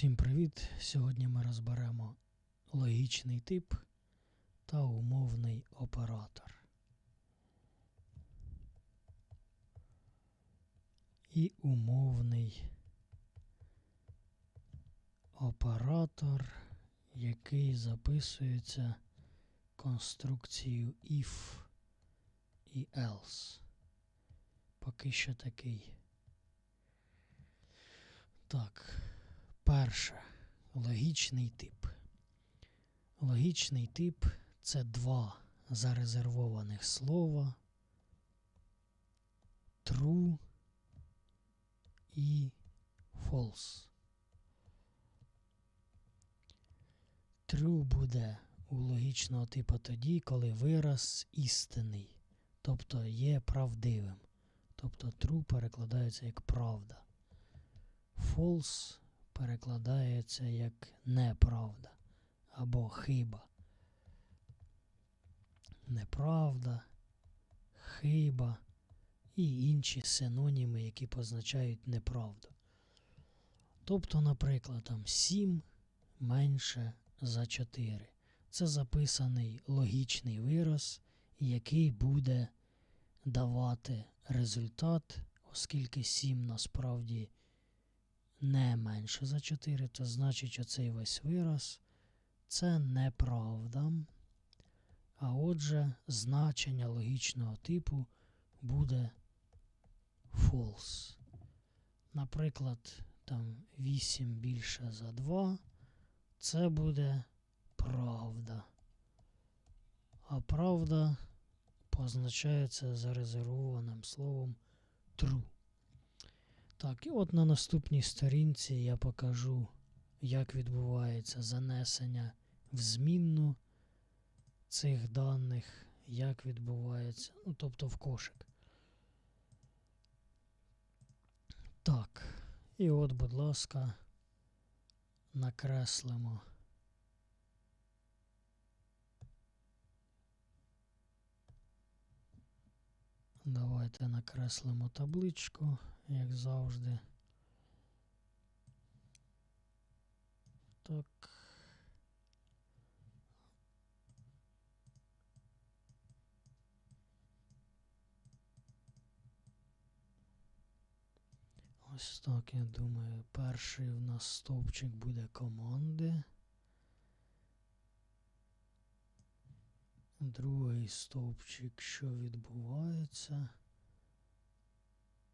Всім привіт! Сьогодні ми розберемо логічний тип та умовний оператор. І умовний оператор, який записується конструкцією if і else. Поки що такий. Так. Перше. Логічний тип. Логічний тип це два зарезервованих слова true і false. True буде у логічного типу тоді, коли вираз істинний, тобто є правдивим. Тобто true перекладається як правда. False перекладається як неправда або хиба. Неправда, хиба і інші синоніми, які позначають неправду. Тобто, наприклад, там 7 менше за 4. Це записаний логічний вираз, який буде давати результат, оскільки 7 насправді не менше за 4, то значить оцей весь вираз це неправда. А отже, значення логічного типу буде false. Наприклад, там 8 більше за 2, це буде правда. А правда позначається зарезервованим словом true. Так, і от на наступній сторінці я покажу, як відбувається занесення в змінну цих даних, як відбувається, ну, тобто в кошик. Так, і от, будь ласка, накреслимо. Давайте накреслимо табличку, як завжди. Так. Ось так, я думаю, перший в нас стовпчик буде команди. Другий стовпчик, що відбувається.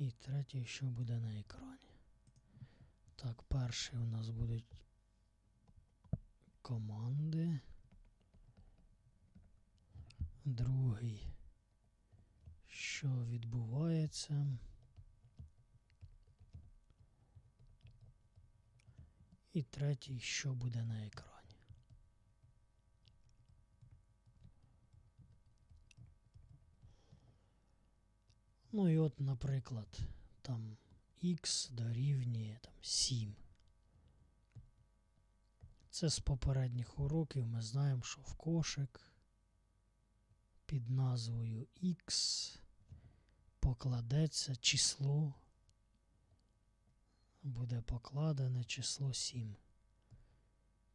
І третій, що буде на екрані. Так, перший у нас будуть команди. Другий, що відбувається. І третій, що буде на екрані. Ну і от, наприклад, там x дорівнює там 7. Це з попередніх уроків ми знаємо, що в кошик під назвою x покладеться число, буде покладене число 7.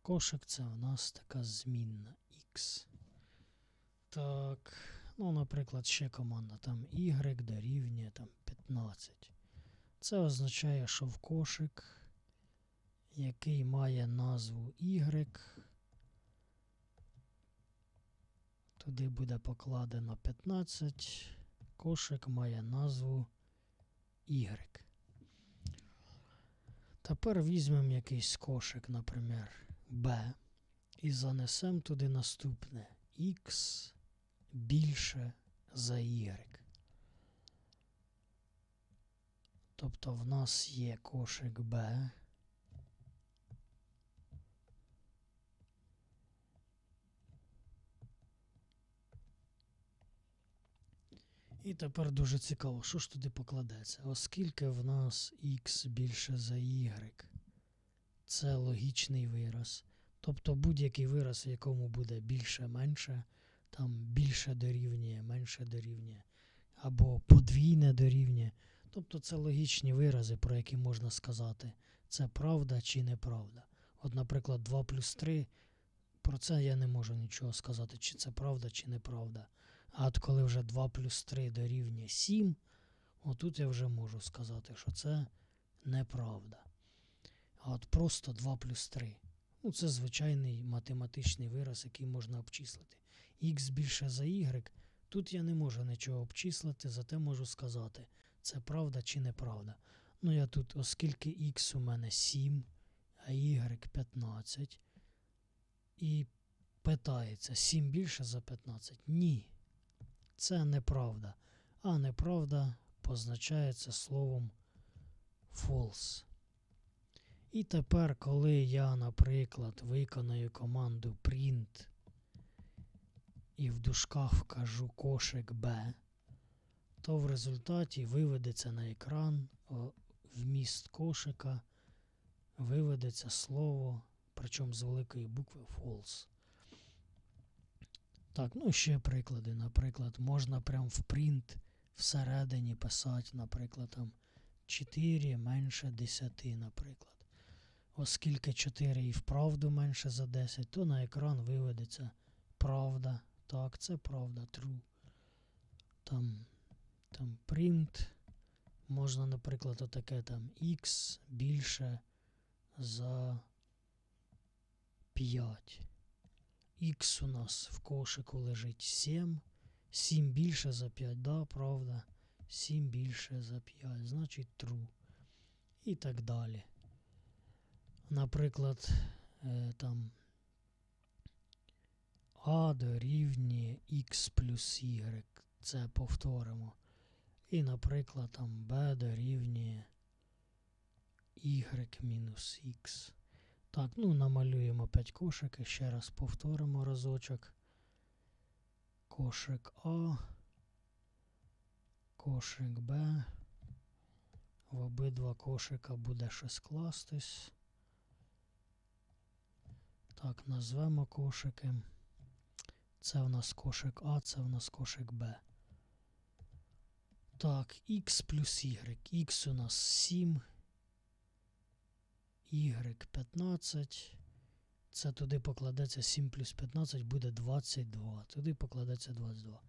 Кошик це у нас така змінна x. Так. Ну, наприклад, ще команда там y дорівнює там 15. Це означає, що в кошик, який має назву y, туди буде покладено 15. Кошик має назву y. Тепер візьмемо якийсь кошик, наприклад, b, і занесемо туди наступне x більше за y. Тобто в нас є кошик B. І тепер дуже цікаво, що ж туди покладеться. Оскільки в нас x більше за y, це логічний вираз. Тобто будь-який вираз, в якому буде більше-менше, там більше дорівнює, менше дорівнює, або подвійне дорівнює, Тобто це логічні вирази, про які можна сказати, це правда чи неправда. От, наприклад, 2 плюс 3, про це я не можу нічого сказати, чи це правда, чи неправда. А от коли вже 2 плюс 3 дорівнює 7, отут я вже можу сказати, що це неправда. А от просто 2 плюс 3. Ну, це звичайний математичний вираз, який можна обчислити. Х більше за y, тут я не можу нічого обчислити, зате можу сказати, це правда чи неправда. Ну, я тут, оскільки х у мене 7, а y 15, і питається, 7 більше за 15? Ні. Це неправда. А неправда позначається словом false. І тепер, коли я, наприклад, виконаю команду print і в дужках вкажу кошик B, то в результаті виведеться на екран вміст кошика, виведеться слово, причому з великої букви false. Так, ну ще приклади. Наприклад, можна прямо в print всередині писати, наприклад, там 4 менше 10, наприклад. Оскільки 4 і вправду менше за 10, то на екран виведеться правда. Так, це правда, true. Там, там print. Можна, наприклад, отаке там x більше за 5. Х у нас в кошику лежить 7. 7 більше за 5, да, правда. 7 більше за 5, значить true. І так далі. Наприклад, е, там А дорівнює Х плюс Y. Це повторимо. І, наприклад, там B дорівнює Y мінус Х. Так, ну намалюємо 5 кошик і ще раз повторимо разочок. Кошик А, кошик Б. В обидва кошика буде щось кластись. Так, назвемо кошики. Це в нас кошик А, це в нас кошик Б. Так, Х плюс Y. Х у нас 7. Y 15. Це туди покладеться 7 плюс 15 буде 22. Туди покладеться 22.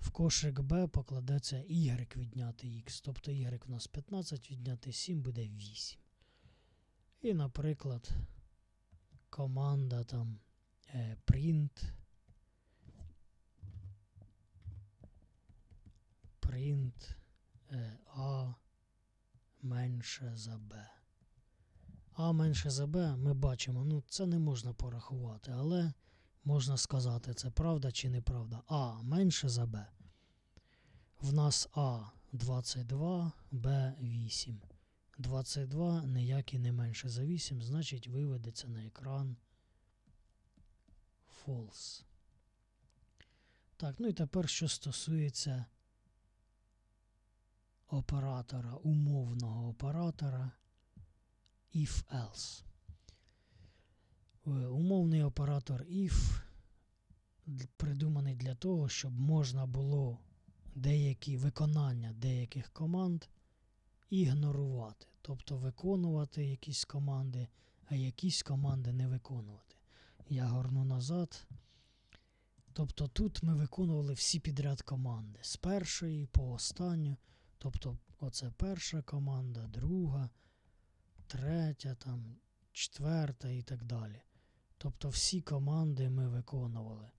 В кошик Б покладеться Y відняти Х. Тобто Y у нас 15 відняти 7 буде 8. І, наприклад, команда там е, print. Print е, A менше за B. А менше за Б ми бачимо, ну це не можна порахувати, але можна сказати, це правда чи неправда. А менше за Б. В нас А 22, Б 8. 22 ніякий не менше за 8, значить виведеться на екран false. Так, ну і тепер, що стосується оператора, умовного оператора if-else. Е, Умовний оператор if придуманий для того, щоб можна було деякі виконання деяких команд ігнорувати. Тобто виконувати якісь команди, а якісь команди не виконувати. Я горну назад. Тобто тут ми виконували всі підряд команди з першої по останню. Тобто, оце перша команда, друга, третя, там, четверта і так далі. Тобто всі команди ми виконували.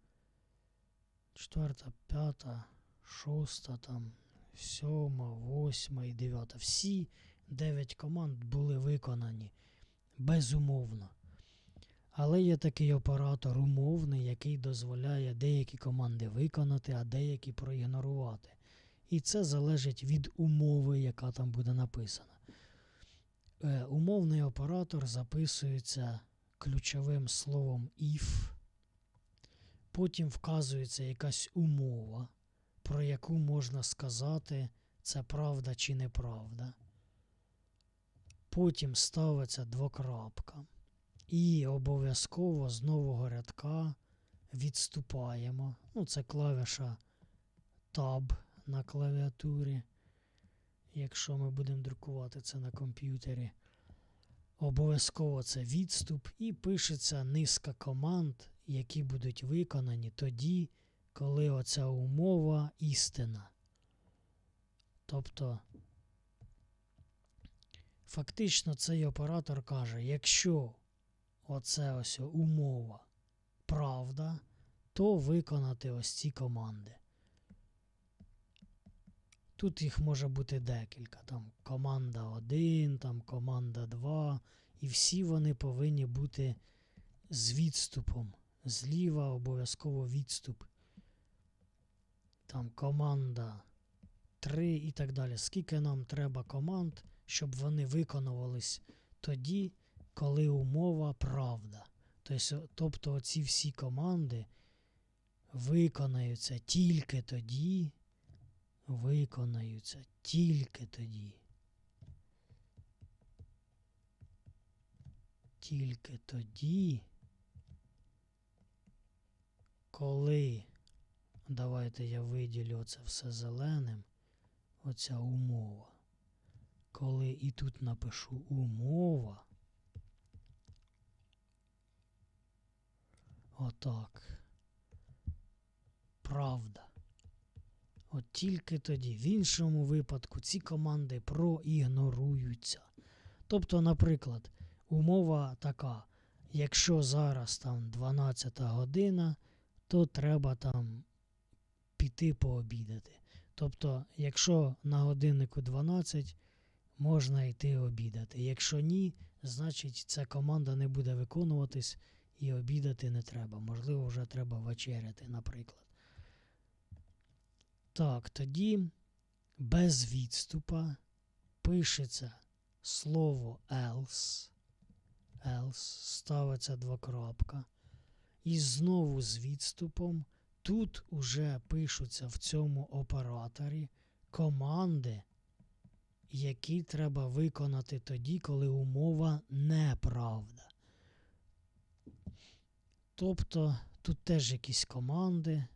Четверта, п'ята, шоста, там, сьома, восьма і дев'ята. Всі дев'ять команд були виконані безумовно. Але є такий оператор умовний, який дозволяє деякі команди виконати, а деякі проігнорувати. І це залежить від умови, яка там буде написана. Е, умовний оператор записується ключовим словом if. Потім вказується якась умова, про яку можна сказати, це правда чи неправда. Потім ставиться двокрапка. І обов'язково з нового рядка відступаємо. Ну, це клавіша Tab на клавіатурі. якщо ми будемо друкувати це на комп'ютері. Обов'язково це відступ і пишеться низка команд, які будуть виконані тоді, коли оця умова істина. Тобто, фактично цей оператор каже, якщо оце ось умова правда, то виконати ось ці команди. Тут їх може бути декілька. Там команда 1, там команда 2, і всі вони повинні бути з відступом. Зліва обов'язково відступ. Там команда 3 і так далі. Скільки нам треба команд, щоб вони виконувались тоді, коли умова правда. Тобто, тобто ці всі команди виконаються тільки тоді, виконаються тільки тоді. Тільки тоді, коли, давайте я виділю це все зеленим, оця умова. Коли і тут напишу умова. Отак. Правда. От тільки тоді. В іншому випадку ці команди проігноруються. Тобто, наприклад, умова така: якщо зараз там 12 година, то треба там піти пообідати. Тобто, якщо на годиннику 12, можна йти обідати. Якщо ні, значить ця команда не буде виконуватись і обідати не треба. Можливо, вже треба вечеряти, наприклад. Так, тоді без відступа пишеться слово else. Else, ставиться двокрапка. І знову з відступом. Тут уже пишуться в цьому операторі команди, які треба виконати тоді, коли умова неправда. Тобто тут теж якісь команди,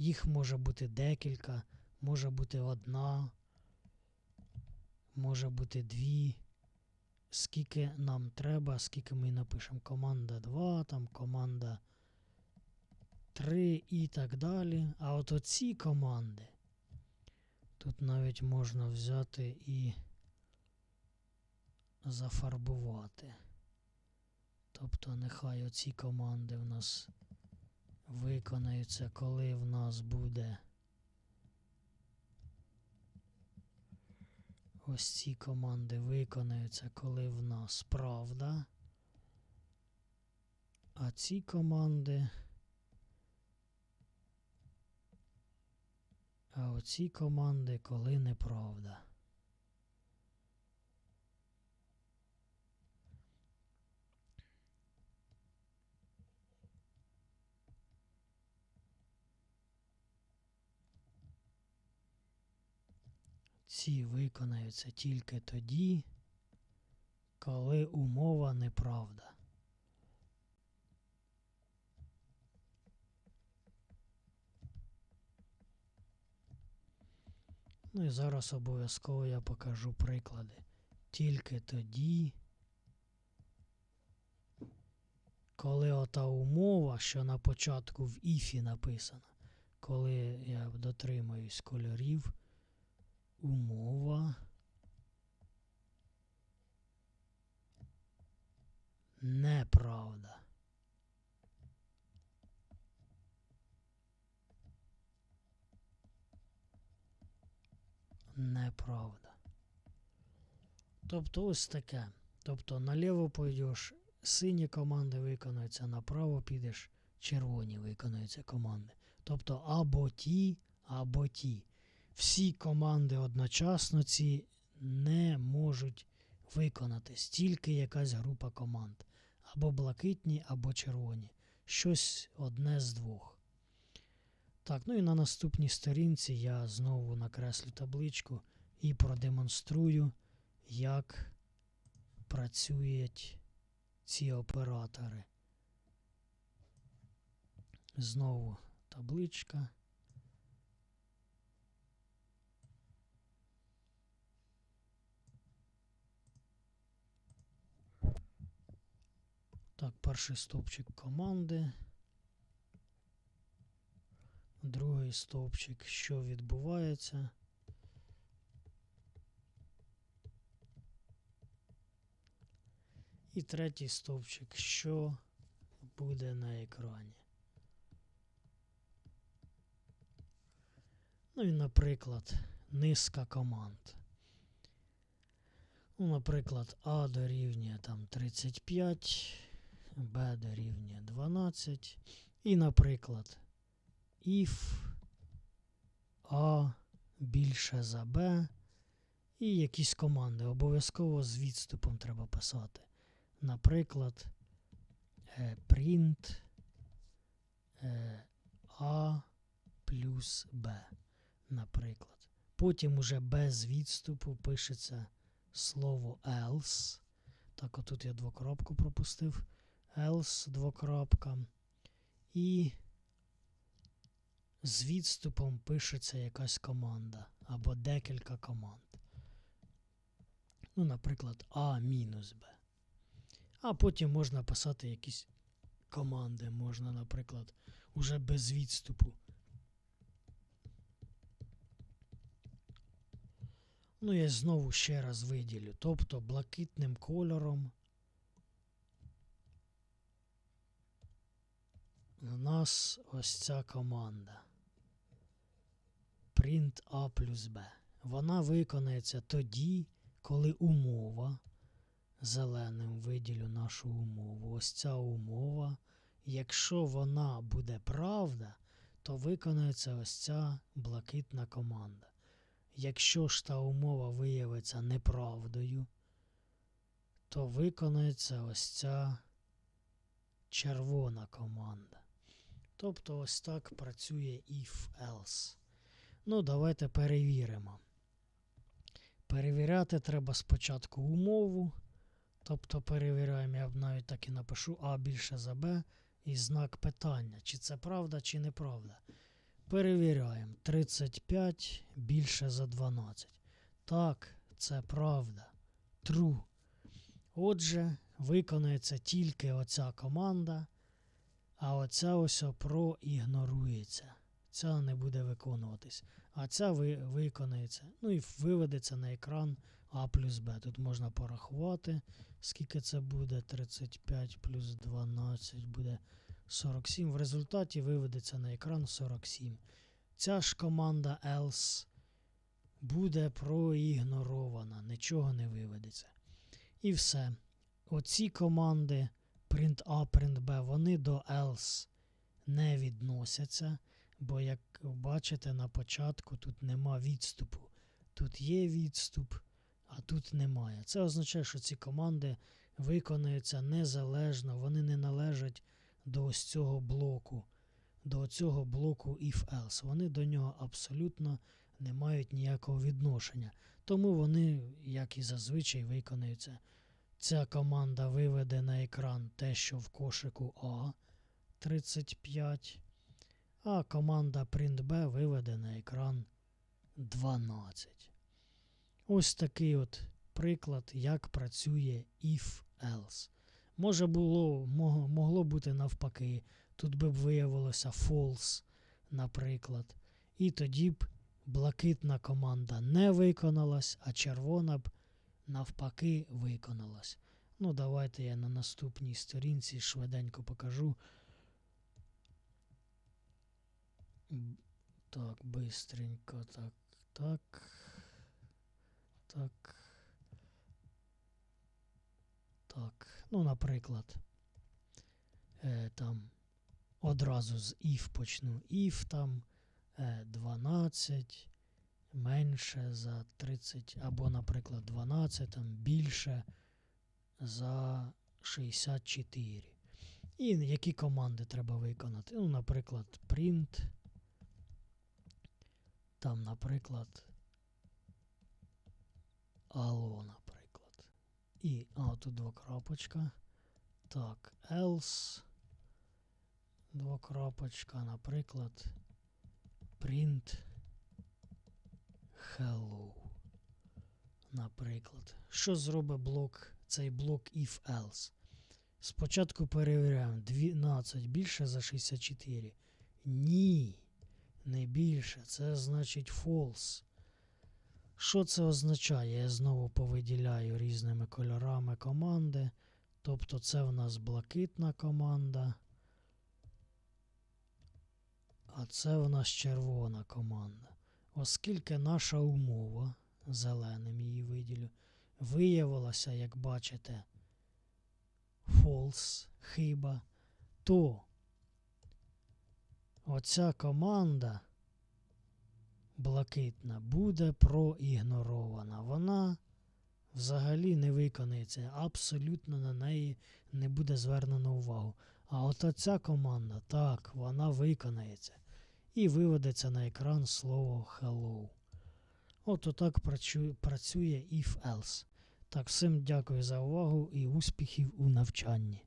їх може бути декілька, може бути одна, може бути дві. Скільки нам треба, скільки ми напишемо. Команда 2, там команда 3 і так далі. А от оці команди тут навіть можна взяти і зафарбувати. Тобто нехай оці команди в нас виконаються, коли в нас буде ось ці команди виконаються, коли в нас правда. А ці команди. А оці команди, коли неправда. Ці виконаються тільки тоді, коли умова неправда. Ну і зараз обов'язково я покажу приклади. Тільки тоді, коли ота умова, що на початку в іфі написана, коли я дотримаюсь кольорів, умова неправда. Неправда. Тобто ось таке. Тобто наліво пойдеш, сині команди виконуються, направо підеш, червоні виконуються команди. Тобто або ті, або ті. Всі команди одночасно ці не можуть виконатись, тільки якась група команд. Або блакитні, або червоні. Щось одне з двох. Так, ну і на наступній сторінці я знову накреслю табличку і продемонструю, як працюють ці оператори. Знову табличка. Так, перший стовпчик команди. Другий стовпчик, що відбувається. І третій стовпчик, що буде на екрані. Ну і, наприклад, низка команд. Ну, наприклад, А дорівнює там 35, Б дорівнює 12. І, наприклад, if А більше за Б. І якісь команди. Обов'язково з відступом треба писати. Наприклад, е, print е, А плюс Б. Наприклад. Потім уже без відступу пишеться слово else. Так, отут я двокрапку пропустив. Else двокрапка. І з відступом пишеться якась команда або декілька команд. Ну, наприклад, А мінус Б. А потім можна писати якісь команди. Можна, наприклад, уже без відступу. Ну, я знову ще раз виділю. Тобто блакитним кольором у нас ось ця команда. Print A плюс B. Вона виконається тоді, коли умова. Зеленим виділю нашу умову. Ось ця умова. Якщо вона буде правда, то виконається ось ця блакитна команда. Якщо ж та умова виявиться неправдою, то виконається ось ця червона команда. Тобто ось так працює if-else. Ну, давайте перевіримо. Перевіряти треба спочатку умову. Тобто перевіряємо, я навіть так і напишу А більше за Б і знак питання, чи це правда, чи неправда. Перевіряємо. 35 більше за 12. Так, це правда. True. Отже, виконується тільки оця команда, а оця ось проігнорується. Ця не буде виконуватись. А ця ви, виконається. Ну і виведеться на екран А плюс Б. Тут можна порахувати, скільки це буде. 35 плюс 12 буде 47. В результаті виведеться на екран 47. Ця ж команда else буде проігнорована, нічого не виведеться. І все. Оці команди print A, print B, вони до else не відносяться, бо, як бачите, на початку тут нема відступу. Тут є відступ, а тут немає. Це означає, що ці команди виконуються незалежно, вони не належать до ось цього блоку, до цього блоку if-else. Вони до нього абсолютно не мають ніякого відношення. Тому вони, як і зазвичай, виконуються. Ця команда виведе на екран те, що в кошику А 35, а команда printB виведе на екран 12. Ось такий от приклад, як працює if-else. Може було, могло, бути навпаки. Тут би б виявилося false, наприклад. І тоді б блакитна команда не виконалась, а червона б навпаки виконалась. Ну, давайте я на наступній сторінці швиденько покажу. Так, бистренько, так, так. Так. Так. Ну, наприклад, е, там одразу з if почну. If там е, 12 менше за 30, або, наприклад, 12 там більше за 64. І які команди треба виконати? Ну, наприклад, print. Там, наприклад, allo, наприклад. І, а, тут двокрапочка. Так, else. Двокрапочка, наприклад, print hello. Наприклад. Що зробить блок, цей блок if else? Спочатку перевіряємо 12 більше за 64. Ні, не більше. Це значить false. Що це означає? Я знову повиділяю різними кольорами команди. Тобто це в нас блакитна команда. А це в нас червона команда. Оскільки наша умова, зеленим її виділю, виявилася, як бачите, false, хиба, то оця команда блакитна буде проігнорована. Вона взагалі не виконається, абсолютно на неї не буде звернено увагу. А от оця команда, так, вона виконається. І виведеться на екран слово hello. От отак працює if else. Так, всім дякую за увагу і успіхів у навчанні.